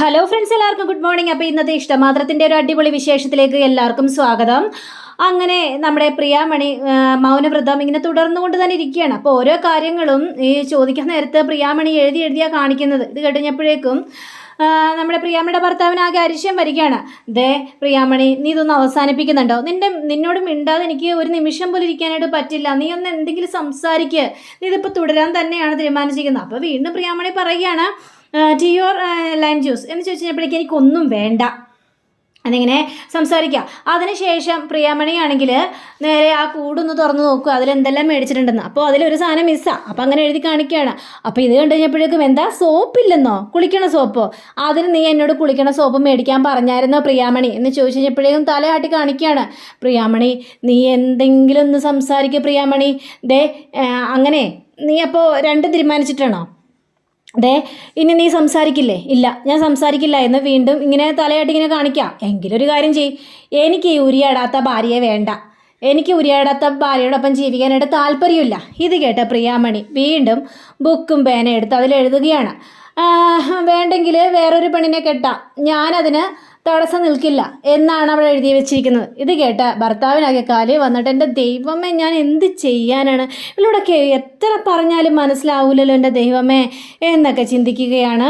Hello friends എല്ലാവർക്കും good morning അപ്പോൾ ഇന്നത്തെ ഇഷ്ടമാത്രത്തിന്റെ ഒരു അടിപൊളി വിശേഷത്തിലേക്ക് എല്ലാവർക്കും സ്വാഗതം. അങ്ങനെ നമ്മുടെ പ്രിയാമണി മൗനവ്രതം ഇങ്ങനെ തുടർന്നുകൊണ്ട് തന്നെ ഇരിക്കുകയാണ്. അപ്പോൾ ഓരോ കാര്യങ്ങളും ഈ ചോദിക്കാൻ നേരത്ത് പ്രിയാമണി എഴുതി എഴുതിയാണ് കാണിക്കുന്നത്. ഇത് കഴിഞ്ഞപ്പോഴേക്കും നമ്മുടെ പ്രിയാമണിയുടെ ഭർത്താവിന് ആകെ അരിശം വരികയാണ്. ദേ പ്രിയാമണി നീ ഇതൊന്ന് അവസാനിപ്പിക്കുന്നുണ്ടോ? നിന്റെ നിന്നോട് മിണ്ടാതെ എനിക്ക് ഒരു നിമിഷം പോലും ഇരിക്കാനായിട്ട് പറ്റില്ല. നീ ഒന്ന് എന്തെങ്കിലും സംസാരിക്കുക നീ ഇതിപ്പോൾ തുടരാൻ തന്നെയാണ് തീരുമാനിച്ചിരിക്കുന്നത്. അപ്പോൾ വീണ്ടും പ്രിയാമണി പറയുകയാണ് ടു യുവർ ലൈം ജ്യൂസ് എന്ന് ചോദിച്ചു കഴിഞ്ഞപ്പോഴേക്കും എനിക്കൊന്നും വേണ്ട. അതിങ്ങനെ സംസാരിക്കുക അതിനുശേഷം പ്രിയാമണിയാണെങ്കിൽ നേരെ ആ കൂടൊന്ന് തുറന്ന് നോക്കുക അതിലെന്തെല്ലാം മേടിച്ചിട്ടുണ്ടെന്ന്. അപ്പോൾ അതിലൊരു സാധനം മിസ്സാണ് അപ്പോൾ അങ്ങനെ എഴുതി കാണിക്കുകയാണ്. അപ്പോൾ ഇത് കണ്ടു കഴിഞ്ഞപ്പോഴേക്കും എന്താ? സോപ്പില്ലെന്നോ? കുളിക്കണ സോപ്പോ? അതിന് നീ എന്നോട് കുളിക്കണ സോപ്പ് മേടിക്കാൻ പറഞ്ഞായിരുന്നോ പ്രിയാമണി? എന്ന് ചോദിച്ചു കഴിഞ്ഞപ്പോഴേക്കും തലയാട്ടി കാണിക്കുകയാണ്. പ്രിയാമണി നീ എന്തെങ്കിലും ഒന്ന് സംസാരിക്കുക പ്രിയാമണി. ദേ അങ്ങനെ. നീ അപ്പോൾ രണ്ട് തീരുമാനിച്ചിട്ടാണോ? ദേ ഇനി നീ സംസാരിക്കില്ലേ? ഇല്ല ഞാൻ സംസാരിക്കില്ല എന്ന് വീണ്ടും ഇങ്ങനെ തലയായിട്ട് ഇങ്ങനെ കാണിക്കാം. എങ്കിലൊരു കാര്യം ചെയ് എനിക്ക് ഈ ഉരിയാടാത്ത ഭാര്യയെ വേണ്ട. എനിക്ക് ഉരിയാടാത്ത ഭാര്യയോടൊപ്പം ജീവിക്കാനായിട്ട് താല്പര്യമില്ല. ഇത് കേട്ട പ്രിയാമണി വീണ്ടും ബുക്കും പേന എടുത്ത് അതിലെഴുതുകയാണ് വേണ്ടെങ്കിൽ വേറൊരു പെണ്ണിനെ കെട്ടാം. ഞാനതിന് തടസ്സം നിൽക്കില്ല എന്നാണ് അവിടെ എഴുതി വെച്ചിരിക്കുന്നത്. ഇത് കേട്ട ഭർത്താവിനാകെ കാലിൽ വന്നിട്ട് എന്റെ ദൈവമേ ഞാൻ എന്ത് ചെയ്യാനാണ്? ഇവളോടൊക്കെ എത്ര പറഞ്ഞാലും മനസ്സിലാവില്ലല്ലോ എന്റെ ദൈവമേ എന്നൊക്കെ ചിന്തിക്കുകയാണ്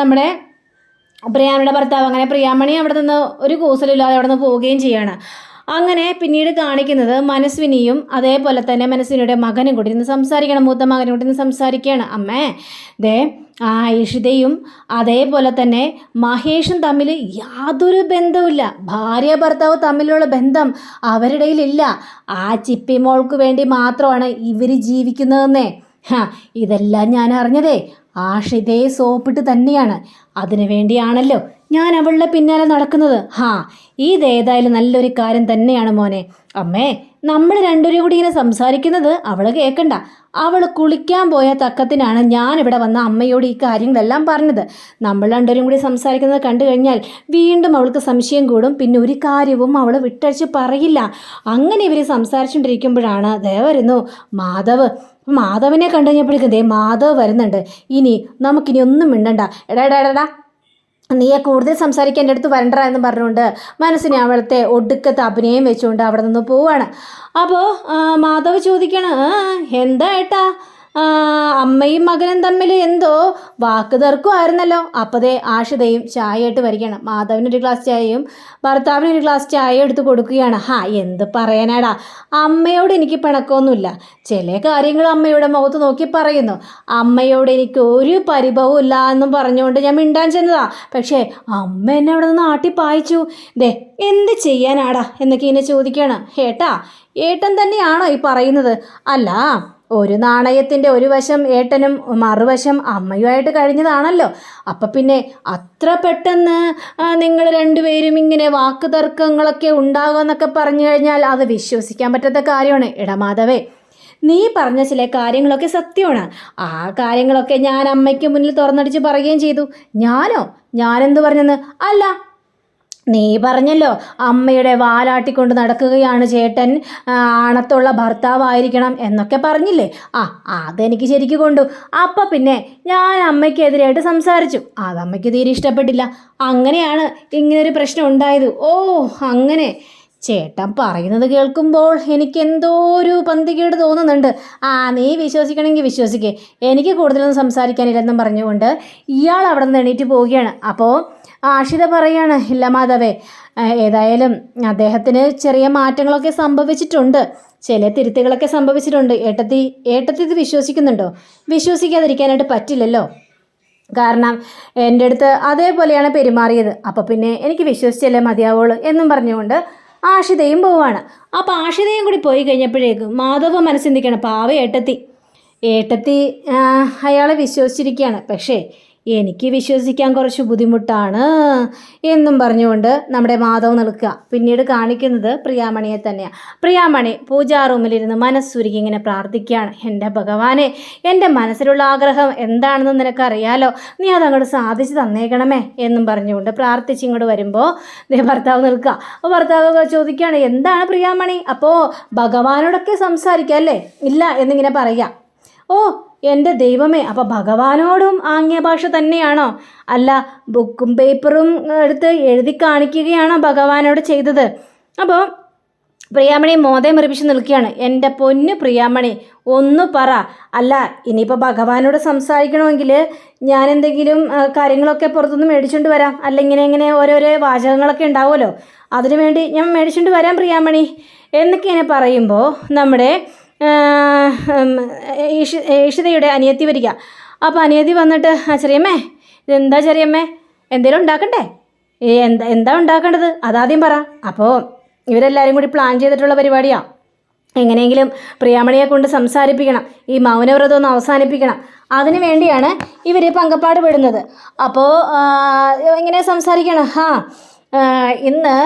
നമ്മുടെ പ്രിയാമണിയുടെ ഭർത്താവ്. അങ്ങനെ പ്രിയാമണി അവിടെ നിന്ന് ഒരു കൂസലില്ലാതെ അവിടെ നിന്ന് പോവുകയും ചെയ്യാണ്. അങ്ങനെ പിന്നീട് കാണിക്കുന്നത് മനസ്വിനിയും അതേപോലെ തന്നെ മനസ്വിനിയുടെ മകനും കൂടി നിന്ന് സംസാരിക്കണം മൂത്ത മകനും കൂടി നിന്ന് സംസാരിക്കുകയാണ്. അമ്മേ ദേ ആ ഇഷിതയും അതേപോലെ തന്നെ മഹേഷും തമ്മിൽ യാതൊരു ബന്ധവുമില്ല. ഭാര്യ ഭർത്താവ് തമ്മിലുള്ള ബന്ധം അവരുടെ ഇല്ല ആ ചിപ്പി മോൾക്ക് വേണ്ടി മാത്രമാണ് ഇവർ ജീവിക്കുന്നതെന്നേ. ഹാ ഇതെല്ലാം ഞാൻ അറിഞ്ഞതേ. ആഷിതയെ സോപ്പിട്ട് തന്നെയാണ്. അതിനു വേണ്ടിയാണല്ലോ ഞാൻ അവളുടെ പിന്നാലെ നടക്കുന്നത്. ഹാ ഇതേതായാലും നല്ലൊരു കാര്യം തന്നെയാണ് മോനെ. അമ്മേ നമ്മൾ രണ്ടുപേരും കൂടി ഇങ്ങനെ സംസാരിക്കുന്നത് അവൾ കേൾക്കണ്ട അവൾ കുളിക്കാൻ പോയ തക്കത്തിനാണ് ഞാൻ ഇവിടെ വന്ന അമ്മയോട് ഈ കാര്യങ്ങളെല്ലാം പറഞ്ഞത്. നമ്മൾ രണ്ടുപേരും കൂടി സംസാരിക്കുന്നത് കണ്ടു കഴിഞ്ഞാൽ വീണ്ടും അവൾക്ക് സംശയം കൂടും. പിന്നെ ഒരു കാര്യവും അവൾ വിട്ടഴിച്ച് പറയില്ല. അങ്ങനെ ഇവർ സംസാരിച്ചുകൊണ്ടിരിക്കുമ്പോഴാണ് ദേ വരുന്നു മാധവ്. മാധവനെ കണ്ടു കഴിഞ്ഞപ്പോഴേക്കും ദേ മാധവ് വരുന്നുണ്ട്. ഇനി നമുക്കിനി ഒന്നും മിണ്ടണ്ട. എടാ എടാ എടാ. നീയെ കൂടുതൽ സംസാരിക്കാൻ എന്റെ അടുത്ത് വരണ്ട എന്ന് പറഞ്ഞുകൊണ്ട് മനസ്സിനെ അവിടുത്തെ ഒടുക്കത്തെ അഭിനയം വെച്ചുകൊണ്ട് അവിടെ നിന്ന് പോവാണ്. അപ്പോൾ മാധവ് ചോദിക്കണം "ആ, എന്താ ഏട്ടാ? അമ്മയും മകനും തമ്മിൽ എന്തോ വാക്ക് തർക്കമായിരുന്നല്ലോ. അപ്പതേ ആഷിതയും ചായ വരികയാണ്. വരികയാണ് മാധവിനൊരു ഗ്ലാസ് ചായയും ഭർത്താവിന് ഒരു ഗ്ലാസ് ചായ എടുത്ത് കൊടുക്കുകയാണ്. ഹാ എന്ത് പറയാനാടാ? അമ്മയോട് എനിക്ക് പിണക്കമൊന്നുമില്ല. ചില കാര്യങ്ങൾ അമ്മയുടെ മുഖത്ത് നോക്കി പറയുന്നു. അമ്മയോട് എനിക്ക് ഒരു പരിഭവവും ഇല്ല എന്നും പറഞ്ഞുകൊണ്ട് ഞാൻ മിണ്ടാൻ ചെന്നതാ. പക്ഷേ അമ്മ എന്നെ അവിടെ നിന്ന് ആട്ടി പായിച്ചു. ദേ എന്ത് ചെയ്യാനാടാ? എന്നൊക്കെ ഇങ്ങനെ ചോദിക്കുകയാണ്. ഏട്ടാ ഏട്ടൻ തന്നെയാണോ ഈ പറയുന്നത്? അല്ല ഒരു നാണയത്തിന്റെ ഒരു വശം ഏട്ടനും മറുവശം അമ്മയുമായിട്ട് കഴിഞ്ഞതാണല്ലോ. അപ്പം പിന്നെ അത്ര പെട്ടെന്ന് നിങ്ങൾ രണ്ടുപേരും ഇങ്ങനെ വാക്ക് തർക്കങ്ങളൊക്കെ ഉണ്ടാകുമെന്നൊക്കെ പറഞ്ഞു കഴിഞ്ഞാൽ അത് വിശ്വസിക്കാൻ പറ്റാത്ത കാര്യമാണ്. ഇടമാധവേ നീ പറഞ്ഞ ചില കാര്യങ്ങളൊക്കെ സത്യമാണ്. ആ കാര്യങ്ങളൊക്കെ ഞാൻ അമ്മയ്ക്ക് മുന്നിൽ തുറന്നടിച്ച് പറയുകയും ചെയ്തു. ഞാനോ? ഞാനെന്ത് പറഞ്ഞെന്ന്? അല്ല നീ പറഞ്ഞല്ലോ അമ്മയുടെ വാലാട്ടിക്കൊണ്ട് നടക്കുകയാണ് ചേട്ടൻ ആണത്തുള്ള ഭർത്താവായിരിക്കണം എന്നൊക്കെ പറഞ്ഞില്ലേ? ആ അതെനിക്ക് ശരിക്ക് കൊണ്ടു. അപ്പം പിന്നെ ഞാൻ അമ്മയ്ക്കെതിരായിട്ട് സംസാരിച്ചു. അത് അമ്മയ്ക്ക് തീരെ ഇഷ്ടപ്പെട്ടില്ല. അങ്ങനെയാണ് ഇങ്ങനൊരു പ്രശ്നം ഉണ്ടായത്. ഓ അങ്ങനെ. ചേട്ടൻ പറയുന്നത് കേൾക്കുമ്പോൾ എനിക്ക് എന്തോ ഒരു പന്തികേട് തോന്നുന്നുണ്ട്. ആ നീ വിശ്വസിക്കണമെങ്കിൽ വിശ്വസിക്കേ. എനിക്ക് കൂടുതലൊന്നും സംസാരിക്കാനില്ലെന്നും പറഞ്ഞുകൊണ്ട് ഇയാൾ അവിടെ നിന്ന് എണീറ്റ് പോവുകയാണ്. അപ്പോൾ ആഷിത പറയാണ് ഇല്ല മാധവേ ഏതായാലും അദ്ദേഹത്തിന് ചെറിയ മാറ്റങ്ങളൊക്കെ സംഭവിച്ചിട്ടുണ്ട്. ചില തിരുത്തുകളൊക്കെ സംഭവിച്ചിട്ടുണ്ട്. ഏട്ടത്തി ഏട്ടത്തി ഇത് വിശ്വസിക്കുന്നുണ്ടോ? വിശ്വസിക്കാതിരിക്കാനായിട്ട് പറ്റില്ലല്ലോ. കാരണം എന്റെ അടുത്ത് അതേപോലെയാണ് പെരുമാറിയത്. അപ്പോൾ പിന്നെ എനിക്ക് വിശ്വസിച്ചല്ലേ മതിയാവുള്ളൂ എന്നും പറഞ്ഞുകൊണ്ട് ആഷിതയും പോവാണ്. അപ്പോൾ ആഷിതയും കൂടി പോയി കഴിഞ്ഞപ്പോഴേക്കും മാധവ മനസ്സിന്തിക്കണം പാവ ഏട്ടത്തി. ഏട്ടത്തി അയാളെ വിശ്വസിച്ചിരിക്കുകയാണ്. പക്ഷേ എനിക്ക് വിശ്വസിക്കാൻ കുറച്ച് ബുദ്ധിമുട്ടാണ് എന്നും പറഞ്ഞുകൊണ്ട് നമ്മുടെ മാധവ് നിൽക്കുക. പിന്നീട് കാണിക്കുന്നത് പ്രിയാമണിയെ തന്നെയാണ് പ്രിയാമണി പൂജാ റൂമിലിരുന്ന് മനസ്സുരുക്കി ഇങ്ങനെ പ്രാർത്ഥിക്കുകയാണ്. എന്റെ ഭഗവാനെ എന്റെ മനസ്സിലുള്ള ആഗ്രഹം എന്താണെന്ന് നിനക്കറിയാലോ? നീ അതങ്ങോട്ട് സാധിച്ചു തന്നേക്കണമേ എന്നും പറഞ്ഞുകൊണ്ട് പ്രാർത്ഥിച്ച് ഇങ്ങോട്ട് വരുമ്പോൾ ഭർത്താവ് നിൽക്കുക. അപ്പോൾ ഭർത്താവ് ചോദിക്കുകയാണ് എന്താണ് പ്രിയാമണി? അപ്പോൾ ഭഗവാനോടൊക്കെ സംസാരിക്കുക അല്ലേ? ഇല്ല എന്നിങ്ങനെ പറയാം ഓ എന്റെ ദൈവമേ അപ്പോൾ ഭഗവാനോടും ആംഗ്യ ഭാഷ തന്നെയാണോ? അല്ല ബുക്കും പേപ്പറും എടുത്ത് എഴുതി കാണിക്കുകയാണോ ഭഗവാനോട് ചെയ്തത്? അപ്പോൾ പ്രിയാമണി മോതെ മുറിപ്പിച്ച് നിൽക്കുകയാണ്. എന്റെ പൊന്ന് പ്രിയാമണി ഒന്ന് പറ. അല്ല ഇനിയിപ്പോൾ ഭഗവാനോട് സംസാരിക്കണമെങ്കിൽ ഞാൻ എന്തെങ്കിലും കാര്യങ്ങളൊക്കെ പുറത്തുനിന്ന് മേടിച്ചുകൊണ്ട് വരാം. അല്ല ഇങ്ങനെ ഇങ്ങനെ ഓരോരോ വാചകങ്ങളൊക്കെ ഉണ്ടാവുമല്ലോ. അതിനുവേണ്ടി ഞാൻ മേടിച്ചുകൊണ്ട് വരാം പ്രിയാമണി. എന്നൊക്കെ ഇങ്ങനെ പറയുമ്പോൾ നമ്മുടെ ഈഷി ഈഷിതയുടെ അനിയത്തി വരിക. അപ്പോൾ അനിയത്തി വന്നിട്ട് ആ ചെറിയമ്മേ ഇതെന്താ ചെറിയമ്മേ? എന്തേലും ഉണ്ടാക്കണ്ടേ? എന്താ എന്താ ഉണ്ടാക്കേണ്ടത്? അതാദ്യം പറ. അപ്പോൾ ഇവരെല്ലാവരും കൂടി പ്ലാൻ ചെയ്തിട്ടുള്ള പരിപാടിയാണ് എങ്ങനെയെങ്കിലും പ്രിയാമണിയെ കൊണ്ട് സംസാരിപ്പിക്കണം. ഈ മൗനവ്രതം ഒന്ന് അവസാനിപ്പിക്കണം. അതിനു വേണ്ടിയാണ് ഇവർ പങ്കപ്പാട് പെടുന്നത്. അപ്പോൾ എങ്ങനെ സംസാരിക്കണം. ഹാ ഇന്ന്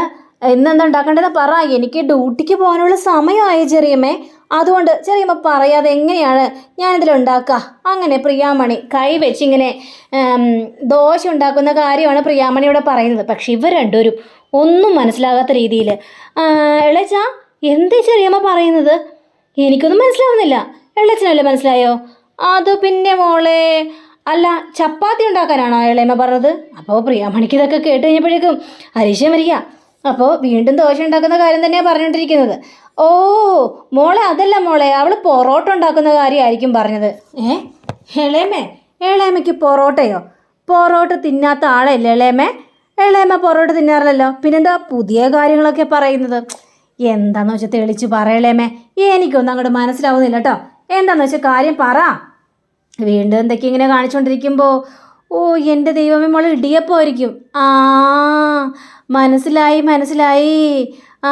ഇന്ന് എന്താ ഉണ്ടാക്കേണ്ടത്? പറ. എനിക്ക് ഡ്യൂട്ടിക്ക് പോകാനുള്ള സമയമായി ചെറിയമ്മേ. അതുകൊണ്ട് ചെറിയമ്മ പറയാതെ എങ്ങനെയാണ് ഞാനിതിൽ ഉണ്ടാക്കുക അങ്ങനെ പ്രിയാമണി കൈ വെച്ചിങ്ങനെ ദോശ ഉണ്ടാക്കുന്ന കാര്യമാണ് പ്രിയാമണി ഇവിടെ പറയുന്നത്. പക്ഷെ ഇവർ രണ്ടുപേരും ഒന്നും മനസ്സിലാകാത്ത രീതിയിൽ ഇളച്ച എന്തേ ചെറിയമ്മ പറയുന്നത്? എനിക്കൊന്നും മനസ്സിലാവുന്നില്ല. എളച്ചനല്ലേ മനസ്സിലായോ? അത് പിന്നെ മോളെ അല്ല ചപ്പാത്തി ഉണ്ടാക്കാനാണോ ഇളയമ്മ പറഞ്ഞത്? അപ്പോൾ പ്രിയാമണിക്ക് ഇതൊക്കെ കേട്ട് കഴിഞ്ഞപ്പോഴേക്കും അരിശം വരിക അപ്പോൾ വീണ്ടും ദോശ ഉണ്ടാക്കുന്ന കാര്യം തന്നെയാണ് പറഞ്ഞുകൊണ്ടിരിക്കുന്നത് ഓ മോളെ അതല്ല മോളെ അവൾ പൊറോട്ട ഉണ്ടാക്കുന്ന കാര്യമായിരിക്കും പറഞ്ഞത്. ഏ? എളേമേ എളേമയ്ക്ക് പൊറോട്ടയോ? പൊറോട്ട തിന്നാത്ത ആളല്ലേ എളേമേ? എളേമ പൊറോട്ട തിന്നാറില്ലല്ലോ. പിന്നെന്താ പുതിയ കാര്യങ്ങളൊക്കെ പറയുന്നത്? എന്താന്ന് വെച്ചാൽ തെളിച്ച് പറയലേമേ എനിക്കൊന്നും അങ്ങോട്ട് മനസ്സിലാവുന്നില്ല കേട്ടോ എന്താന്ന് വെച്ചാൽ കാര്യം പറ. വീണ്ടും എന്തൊക്കെ ഇങ്ങനെ കാണിച്ചുകൊണ്ടിരിക്കുമ്പോൾ ഓ എന്റെ ദൈവമേ മോളെ ഇടിയപ്പമായിരിക്കും ആ മനസ്സിലായി മനസ്സിലായി. ആ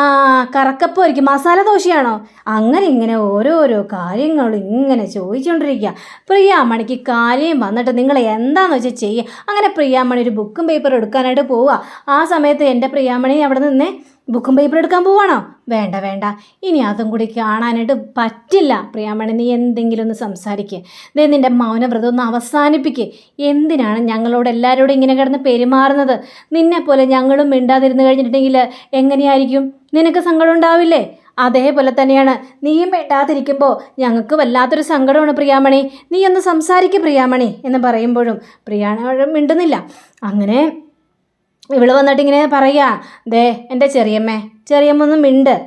കറക്കപ്പമായിരിക്കും മസാല ദോശയാണോ? അങ്ങനെ ഇങ്ങനെ ഓരോരോ കാര്യങ്ങൾ ഇങ്ങനെ ചോദിച്ചുകൊണ്ടിരിക്കുക പ്രിയാമണിക്ക് കാര്യം വന്നിട്ട് നിങ്ങൾ എന്താന്ന് വെച്ചാൽ ചെയ്യുക അങ്ങനെ പ്രിയാമണി ഒരു ബുക്കും പേപ്പറും എടുക്കാനായിട്ട് പോവുക ആ സമയത്ത് എന്റെ പ്രിയാമണി അവിടെ നിന്ന് ബുക്കും പേപ്പർ എടുക്കാൻ പോവാണോ? വേണ്ട വേണ്ട. ഇനി അതും കൂടി കാണാനായിട്ട് പറ്റില്ല. പ്രിയാമണി നീ എന്തെങ്കിലും ഒന്ന് സംസാരിക്കുക ദേ നിന്റെ മൗനവ്രതം ഒന്ന് അവസാനിപ്പിക്കുക എന്തിനാണ് ഞങ്ങളോട് എല്ലാവരോടും ഇങ്ങനെ കിടന്ന് പെരുമാറുന്നത്? നിന്നെപ്പോലെ ഞങ്ങളും മിണ്ടാതിരുന്ന് കഴിഞ്ഞിട്ടുണ്ടെങ്കിൽ എങ്ങനെയായിരിക്കും? നിനക്ക് സങ്കടം ഉണ്ടാവില്ലേ? അതേപോലെ തന്നെയാണ് നീയും മിണ്ടാതിരിക്കുമ്പോൾ ഞങ്ങൾക്ക് വല്ലാത്തൊരു സങ്കടമാണ് പ്രിയാമണി. നീ ഒന്ന് സംസാരിക്കുക പ്രിയാമണി എന്ന് പറയുമ്പോഴും പ്രിയാമണി മിണ്ടുന്നില്ല. അങ്ങനെ ഇവൾ വന്നിട്ട് ഇങ്ങനെ പറയാ ദേ എന്റെ ചെറിയമ്മേ ചെറിയമ്മ ഒന്നും മിണ്ട്.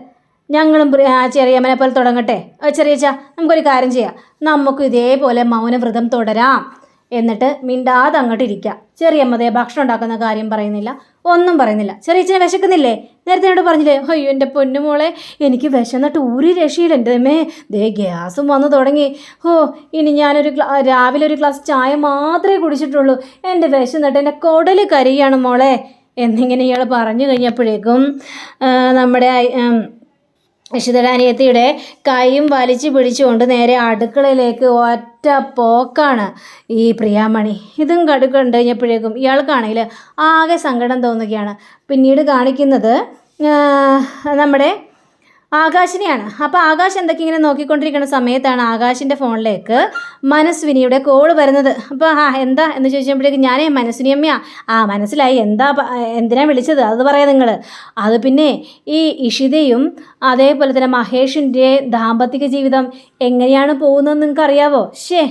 ഞങ്ങളും ആ ചെറിയമ്മനെ പോലെ തുടങ്ങട്ടെ. ചെറിയച്ച നമുക്കൊരു കാര്യം ചെയ്യാം. നമുക്ക് ഇതേപോലെ മൗനവ്രതം തുടരാം. എന്നിട്ട് മിണ്ടാതെ അങ്ങോട്ട് ഇരിക്കുക. ചെറിയമ്മ ദേ ഭക്ഷണം ഉണ്ടാക്കുന്ന കാര്യം പറയുന്നില്ല. ഒന്നും പറയുന്നില്ല. ചെറിയച്ഛനെ വിശക്കുന്നില്ലേ? നേരത്തെ എന്നോട് പറഞ്ഞില്ലേ അയ്യോ എന്റെ പൊന്നുമോളെ എനിക്ക് വിശന്നിട്ട് ഒരു രക്ഷയില്ല. എന്റെ അമ്മേ ദേ ഗ്യാസും വന്നു തുടങ്ങി. ഓ ഇനി ഞാനൊരു രാവിലെ ഒരു ഗ്ലാസ് ചായ മാത്രമേ കുടിച്ചിട്ടുള്ളൂ. എന്റെ വിശന്നിട്ട് എന്റെ കുടൽ കരിയാണ് മോളെ. എന്നിങ്ങനെ ഇയാൾ പറഞ്ഞു കഴിഞ്ഞപ്പോഴേക്കും നമ്മുടെ ഉം, കൈയും വലിച്ചു പിടിച്ചുകൊണ്ട് നേരെ അടുക്കളയിലേക്ക് ഒറ്റ പോക്കാണ് ഈ പ്രിയാമണി. ഇതും കടു കണ്ടു കഴിഞ്ഞപ്പോഴേക്കും ഇയാൾക്കാണെങ്കിൽ ആകെ സങ്കടം തോന്നുകയാണ്. പിന്നീട് കാണിക്കുന്നത് നമ്മുടെ ആകാശിനെയാണ്. അപ്പോൾ ആകാശ് എന്തൊക്കെ ഇങ്ങനെ നോക്കിക്കൊണ്ടിരിക്കുന്ന സമയത്താണ് ആകാശിന്റെ ഫോണിലേക്ക് മനസ്വിനിയുടെ കോൾ വരുന്നത്. അപ്പോൾ ആ എന്താ എന്ന് ചോദിച്ചപ്പോഴേക്കും ഞാനേ മനസ്വിനി അമ്മയാ ആ മനസ്സിലായി. എന്താ എന്തിനാ വിളിച്ചത്? അത് പറയാം നിങ്ങൾ അത് പിന്നെ ഈ ഇഷിതയും അതേപോലെ തന്നെ മഹേഷിന്റെ ദാമ്പത്തിക ജീവിതം എങ്ങനെയാണ് പോകുന്നതെന്ന് നിങ്ങൾക്ക് അറിയാവോ ഷേ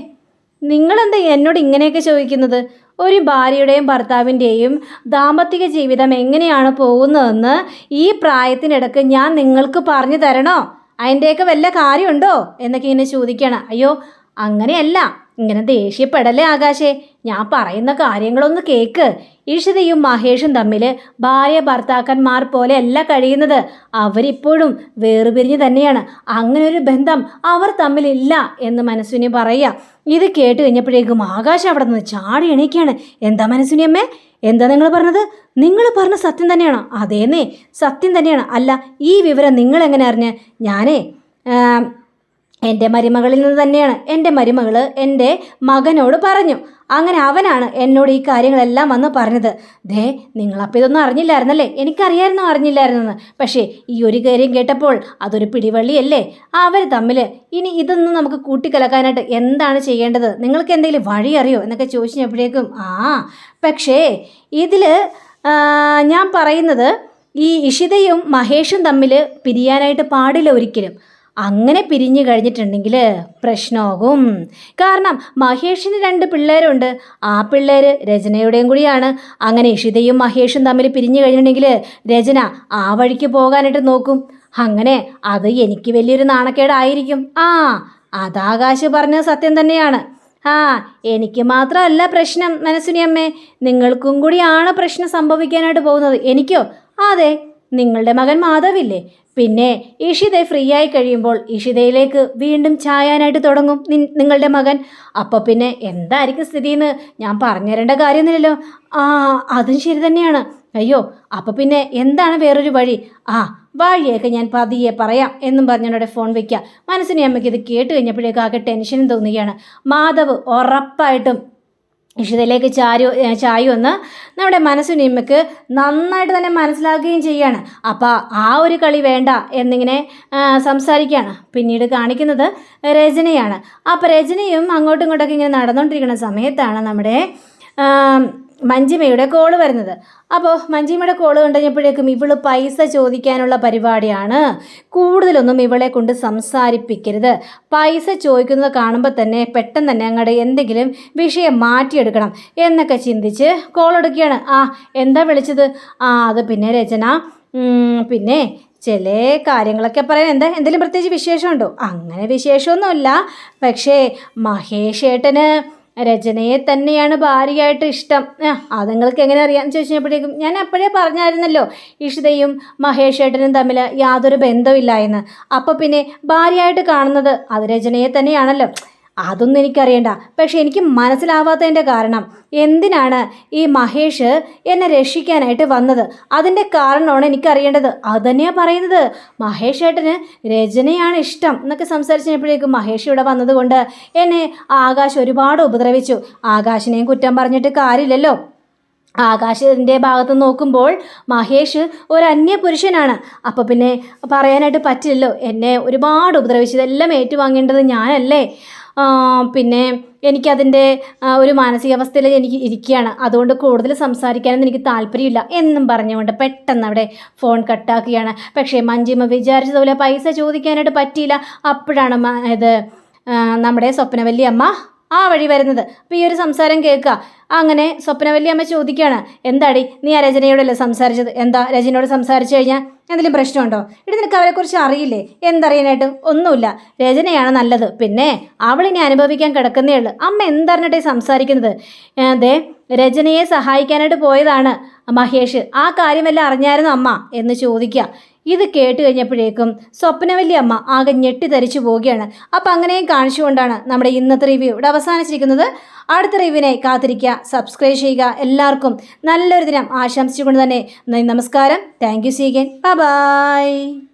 നിങ്ങളെന്താ എന്നോട് ഇങ്ങനെയൊക്കെ ചോദിക്കുന്നത്? ഒരു ഭാര്യയുടെയും ഭർത്താവിന്റെയും ദാമ്പത്തിക ജീവിതം എങ്ങനെയാണ് പോകുന്നതെന്ന് ഈ പ്രായത്തിനിടക്ക് ഞാൻ നിങ്ങൾക്ക് പറഞ്ഞു തരണോ? അതിന്റെയൊക്കെ വല്ല കാര്യമുണ്ടോ? എന്നൊക്കെ ഇങ്ങനെ ചോദിക്കണം അയ്യോ അങ്ങനെയല്ല. ഇങ്ങനെ ദേഷ്യപ്പെടല്ലേ ആകാശേ? ഞാൻ പറയുന്ന കാര്യങ്ങളൊന്ന് കേക്ക്. ഇഷിതയും മഹേഷും തമ്മിൽ ഭാര്യ ഭർത്താക്കന്മാർ പോലെ അല്ല കഴിയുന്നത്. അവരിപ്പോഴും വേറുപിരിഞ്ഞ് തന്നെയാണ്. അങ്ങനെ ഒരു ബന്ധം അവർ തമ്മിലില്ല എന്ന് മനസ്വിനി പറയുക. ഇത് കേട്ട് കഴിഞ്ഞപ്പോഴേക്കും ആകാശം അവിടെ നിന്ന് ചാടി എണീക്കുകയാണ് എന്താ മനസ്വിനി അമ്മേ? എന്താ നിങ്ങൾ പറഞ്ഞത്? നിങ്ങൾ പറഞ്ഞ സത്യം തന്നെയാണോ? അതേന്നേ സത്യം തന്നെയാണ്. അല്ല ഈ വിവരം നിങ്ങൾ എങ്ങനെ അറിഞ്ഞ്? ഞാനേ എന്റെ മരുമകളിൽ നിന്ന് തന്നെയാണ്. എന്റെ മരുമകൾ എന്റെ മകനോട് പറഞ്ഞു. അങ്ങനെ അവനാണ് എന്നോട് ഈ കാര്യങ്ങളെല്ലാം വന്ന് പറഞ്ഞത്. ദേ നിങ്ങളപ്പോൾ ഇതൊന്നും അറിഞ്ഞില്ലായിരുന്നല്ലേ? എനിക്കറിയായിരുന്നു അറിഞ്ഞില്ലായിരുന്നെന്ന്. പക്ഷേ ഈ ഒരു കാര്യം കേട്ടപ്പോൾ അതൊരു പിടിവള്ളിയല്ലേ? അവർ തമ്മിൽ ഇനി ഇതൊന്നും നമുക്ക് കൂട്ടിക്കലക്കാനായിട്ട് എന്താണ് ചെയ്യേണ്ടത്? നിങ്ങൾക്ക് എന്തെങ്കിലും വഴി അറിയോ? എന്നൊക്കെ ചോദിച്ചപ്പോഴേക്കും ആ പക്ഷേ ഇതിൽ ഞാൻ പറയുന്നത് ഈ ഇഷിതയും മഹേഷും തമ്മിൽ പിരിയാനായിട്ട് പാടില്ല ഒരിക്കലും. അങ്ങനെ പിരിഞ്ഞു കഴിഞ്ഞിട്ടുണ്ടെങ്കിൽ പ്രശ്നമാകും. കാരണം മഹേഷിന് രണ്ട് പിള്ളേരുണ്ട്. ആ പിള്ളേർ രചനയുടെയും കൂടിയാണ്. അങ്ങനെ ഇഷിതയും മഹേഷും തമ്മിൽ പിരിഞ്ഞു കഴിഞ്ഞിട്ടുണ്ടെങ്കിൽ രചന ആ വഴിക്ക് പോകാനായിട്ട് നോക്കും. അങ്ങനെ അത് എനിക്ക് വലിയൊരു നാണക്കേടായിരിക്കും. ആ അതാകാശ് പറഞ്ഞത് സത്യം തന്നെയാണ്. ആ എനിക്ക് മാത്രമല്ല പ്രശ്നം മനസ്സിനി അമ്മേ നിങ്ങൾക്കും കൂടിയാണ് പ്രശ്നം സംഭവിക്കാനായിട്ട് പോകുന്നത്. എനിക്കോ? അതെ നിങ്ങളുടെ മകൻ മാധവില്ലേ? പിന്നെ ഇഷിത ഫ്രീ ആയി കഴിയുമ്പോൾ ഇഷിതയിലേക്ക് വീണ്ടും ചായാനായിട്ട് തുടങ്ങും നിങ്ങളുടെ മകൻ. അപ്പോൾ പിന്നെ എന്തായിരിക്കും സ്ഥിതിയെന്ന് ഞാൻ പറഞ്ഞുതരേണ്ട കാര്യമൊന്നുമില്ലല്ലോ. ആ അതും ശരി തന്നെയാണ്. അയ്യോ അപ്പോൾ പിന്നെ എന്താണ് വേറൊരു വഴി? ആ വഴിയൊക്കെ ഞാൻ പതിയെ പറയാം എന്നും പറഞ്ഞോടെ ഫോൺ വയ്ക്കുക. മനസ്സിനെ അമ്മയ്ക്ക് ഇത് കേട്ട് കഴിഞ്ഞപ്പോഴേക്കും ആകെ ടെൻഷനും തോന്നുകയാണ്. മാധവ് ഉറപ്പായിട്ടും ഇഷിതയിലേക്ക് ചാരോ ചായുമെന്ന് നമ്മുടെ മനസ്സിനിമ്മക്ക് നന്നായിട്ട് തന്നെ മനസ്സിലാക്കുകയും ചെയ്യാണ്. അപ്പോൾ ആ ഒരു കളി വേണ്ട എന്നിങ്ങനെ സംസാരിക്കുകയാണ്. പിന്നീട് കാണിക്കുന്നത് രചനയാണ്. അപ്പോൾ രചനയും അങ്ങോട്ടും ഇങ്ങോട്ടൊക്കെ ഇങ്ങനെ നടന്നുകൊണ്ടിരിക്കുന്ന സമയത്താണ് നമ്മുടെ മഞ്ജിമയുടെ കോൾ വരുന്നത്. അപ്പോൾ മഞ്ജിമയുടെ കോൾ കണ്ടുകഴിഞ്ഞപ്പോഴേക്കും ഇവൾ പൈസ ചോദിക്കാനുള്ള പരിപാടിയാണ്. കൂടുതലൊന്നും ഇവളെ കൊണ്ട് സംസാരിപ്പിക്കരുത്. പൈസ ചോദിക്കുന്നത് കാണുമ്പോൾ തന്നെ പെട്ടെന്ന് തന്നെ അങ്ങോട്ട് എന്തെങ്കിലും വിഷയം മാറ്റിയെടുക്കണം എന്നൊക്കെ ചിന്തിച്ച് കോൾ എടുക്കുകയാണ്. ആ എന്താ വിളിച്ചത്? ആ അത് പിന്നെ രചന. പിന്നെ ചില കാര്യങ്ങളൊക്കെ പറയാൻ എന്താ? എന്തെങ്കിലും പ്രത്യേകിച്ച് വിശേഷമുണ്ടോ? അങ്ങനെ വിശേഷമൊന്നുമില്ല. പക്ഷേ മഹേഷ് ഏട്ടന് രചനയെ തന്നെയാണ് ഭാര്യയായിട്ട് ഇഷ്ടം. അതുങ്ങൾക്ക് എങ്ങനെ അറിയാമെന്ന് ചോദിച്ചപ്പോഴേക്കും ഞാൻ അപ്പോഴേ പറഞ്ഞായിരുന്നല്ലോ ഇഷിതയും മഹേഷ് ഏട്ടനും തമ്മിൽ യാതൊരു ബന്ധമില്ല എന്ന്. അപ്പോൾ പിന്നെ ഭാര്യയായിട്ട് കാണുന്നത് അത് രചനയെ തന്നെയാണല്ലോ. അതൊന്നും എനിക്കറിയണ്ട. പക്ഷെ എനിക്ക് മനസ്സിലാവാത്തതിന്റെ കാരണം. എന്തിനാണ് ഈ മഹേഷ് എന്നെ രക്ഷിക്കാനായിട്ട് വന്നത്? അതിന്റെ കാരണമാണ് എനിക്കറിയേണ്ടത്. അത് തന്നെയാണ് പറയുന്നത്. മഹേഷ് ഏട്ടന് രചനയാണ് ഇഷ്ടം എന്നൊക്കെ സംസാരിച്ചപ്പോഴേക്കും മഹേഷ് ഇവിടെ വന്നതുകൊണ്ട് എന്നെ ആകാശ് ഒരുപാട് ഉപദ്രവിച്ചു. ആകാശിനെയും കുറ്റം പറഞ്ഞിട്ട് കാര്യമില്ലല്ലോ. ആകാശിന്റെ ഭാഗത്ത് നോക്കുമ്പോൾ മഹേഷ് ഒരു അന്യ പുരുഷനാണ് അപ്പോൾ പിന്നെ പറയാനായിട്ട് പറ്റില്ലല്ലോ. എന്നെ ഒരുപാട് ഉപദ്രവിച്ചു. ഇതെല്ലാം ഏറ്റുവാങ്ങേണ്ടത് ഞാനല്ലേ. പിന്നെ എനിക്കതിന്റെ ഒരു മാനസികാവസ്ഥയിൽ എനിക്ക് ഇരിക്കുകയാണ്. അതുകൊണ്ട് കൂടുതൽ സംസാരിക്കാനൊന്നും എനിക്ക് താല്പര്യമില്ല എന്നും പറഞ്ഞുകൊണ്ട് പെട്ടെന്ന് അവിടെ ഫോൺ കട്ടാക്കുകയാണ്. പക്ഷേ മഞ്ജിമ വിചാരിച്ചതുപോലെ പൈസ ചോദിക്കാനായിട്ട് പറ്റിയില്ല. അപ്പോഴാണ് ഇത് നമ്മുടെ സ്വപ്നവല്ലി അമ്മ ആ വഴി വരുന്നത്. അപ്പോൾ ഈ ഒരു സംസാരം കേൾക്കുക. അങ്ങനെ സ്വപ്നവല്ലി അമ്മ ചോദിക്കുകയാണ് എന്താടി നീ ആ രചനയോടല്ലേ സംസാരിച്ചത്? എന്താ രചനയോട് സംസാരിച്ചു കഴിഞ്ഞാൽ എന്തെങ്കിലും പ്രശ്നമുണ്ടോ? ഇടി നിനക്ക് അവരെക്കുറിച്ച് അറിയില്ലേ? എന്തറിയാനായിട്ട്? ഒന്നുമില്ല. രചനയാണ് നല്ലത്. പിന്നെ അവളിനെ അനുഭവിക്കാൻ കിടക്കുന്നേ ഉള്ളൂ. അമ്മ എന്തറിഞ്ഞിട്ടേ സംസാരിക്കുന്നത്? അതെ രചനയെ സഹായിക്കാനായിട്ട് പോയതാണ് മഹേഷ്. ആ കാര്യമെല്ലാം അറിഞ്ഞായിരുന്നു അമ്മ എന്ന് ചോദിക്കുക. ഇത് കേട്ട് കഴിഞ്ഞപ്പോഴേക്കും സ്വപ്നവല്ലി അമ്മ ആകെ ഞെട്ടിത്തരിച്ചു പോവുകയാണ്. അപ്പം അങ്ങനെയും കാണിച്ചുകൊണ്ടാണ് നമ്മുടെ ഇന്നത്തെ റിവ്യൂ ഇവിടെ അവസാനിച്ചിരിക്കുന്നത്. അടുത്ത റിവ്യൂവിനായി കാത്തിരിക്കുക സബ്സ്ക്രൈബ് ചെയ്യുക. എല്ലാവർക്കും നല്ലൊരു ദിനം ആശംസിച്ചുകൊണ്ട് തന്നെ നമസ്കാരം. Thank you സീഗൻ by